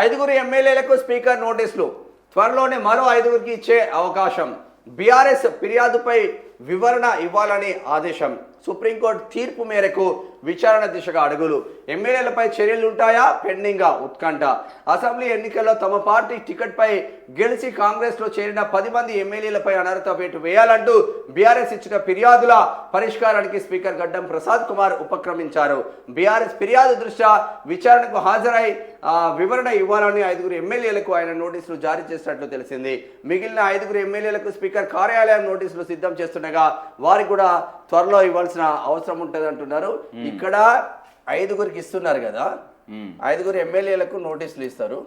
ఐదుగురు ఎమ్మెల్యేలకు స్పీకర్ నోటీసులు. త్వరలోనే మరో ఐదుగురికి ఇచ్చే అవకాశం. బీఆర్ఎస్ ఫిర్యాదుపై వివరణ ఇవ్వాలని ఆదేశం. సుప్రీంకోర్టు తీర్పు మేరకు విచారణ దిశగా అడుగులు. ఎమ్మెల్యేలపై చర్యలు ఉంటాయా? పెండింగ్గా ఉత్కంఠ. అసెంబ్లీ ఎన్నికల్లో తమ పార్టీ టికెట్పై గెలిచి కాంగ్రెస్లో చేరిన పది మంది ఎమ్మెల్యేలపై అనర్హత వేటు వేయాలంటూ బీఆర్ఎస్ ఇచ్చిన ఫిర్యాదుల పరిష్కారానికి స్పీకర్ గడ్డం ప్రసాద్ కుమార్ ఉపక్రమించారు. బీఆర్ఎస్ ఫిర్యాదు దృష్ట్యా విచారణకు హాజరై ఆ, వివరణ ఇవ్వాలని ఐదుగురు ఎమ్మెల్యేలకు ఆయన నోటీసులు జారీ చేసినట్లు తెలిసింది. మిగిలిన ఐదుగురు ఎమ్మెల్యేలకు స్పీకర్ కార్యాలయం నోటీసులు సిద్ధం చేస్తుండగా వారికి కూడా త్వరలో ఇవ్వాల్సిన అవసరం ఉంటుంది అంటున్నారు. ఇక్కడ ఐదుగురికి ఇస్తున్నారు కదా. ఐదుగురు ఎమ్మెల్యేలకు నోటీసులు ఇస్తారు.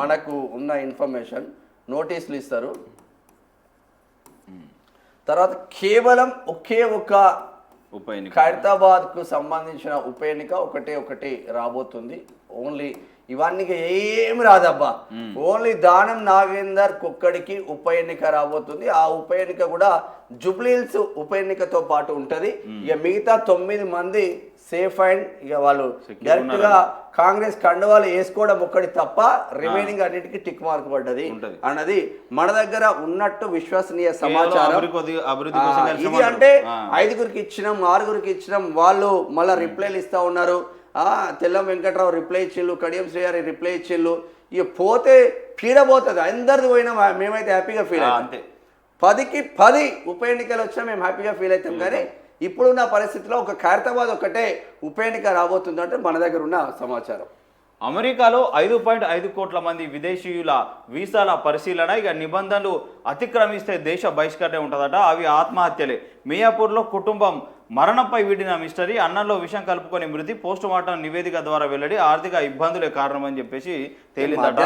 మనకు ఉన్న ఇన్ఫర్మేషన్ నోటీసులు ఇస్తారు. తర్వాత కేవలం ఒకే ఒక ఉప ఎన్నిక. ఖైరతాబాద్కు సంబంధించిన ఉప ఎన్నిక ఒకటే ఒకటి రాబోతుంది. ఓన్లీ ఇవన్నీ ఏం రాదబ్బా. ఓన్లీ దానం నాగేందర్ కుక్కడికి ఉప ఎన్నిక రాబోతుంది. ఆ ఉప ఎన్నిక కూడా జుబ్లీల్స్ ఉప ఎన్నికతో పాటు ఉంటది. ఇక మిగతా తొమ్మిది మంది సేఫ్ అండ్ ఇక వాళ్ళు డైరెక్ట్గా కాంగ్రెస్ కండువాలు వేసుకోవడం ఒక్కటి తప్ప రిమైనింగ్ అన్నిటికీ టిక్ మార్క్ పడ్డది. అన్నది మన దగ్గర ఉన్నట్టు విశ్వసనీయ సమాచారం. ఇది అంటే. ఐదుగురికి ఇచ్చినాం ఆరుగురికి ఇచ్చినాం వాళ్ళు మళ్ళీ రిప్లైలు ఇస్తా ఉన్నారు. తెల్లం వెంకట్రావు రిప్లై ఇచ్చిళ్ళు కడియం శ్రీగారి రిప్లై ఇచ్చిళ్ళు ఇక పోతే పీడ పోతుంది అందరిది పోయినా మేమైతే హ్యాపీగా ఫీల్ అంతే. పదికి పది ఉప ఎన్నికలు వచ్చినా మేము హ్యాపీగా ఫీల్ అవుతాం. కానీ ఇప్పుడున్న పరిస్థితిలో ఒక ఖైరతాబాద్ ఒకటే ఉప ఎన్నిక రాబోతుంది అంటే మన దగ్గర ఉన్న సమాచారం. అమెరికాలో ఐదు పాయింట్ ఐదు కోట్ల మంది విదేశీయుల వీసాల పరిశీలన ఇక నిబంధనలు అతిక్రమిస్తే దేశ బహిష్కరణ ఉంటుందట. అవి ఆత్మహత్యలే. మియాపూర్లో కుటుంబం మరణంపై వీడిన మిస్టరీ అన్నంలో విషం కలుపుకొని మృతి పోస్టుమార్టం నివేదిక ద్వారా వెల్లడి ఆర్థిక ఇబ్బందులే కారణమని చెప్పేసి తేలిందట.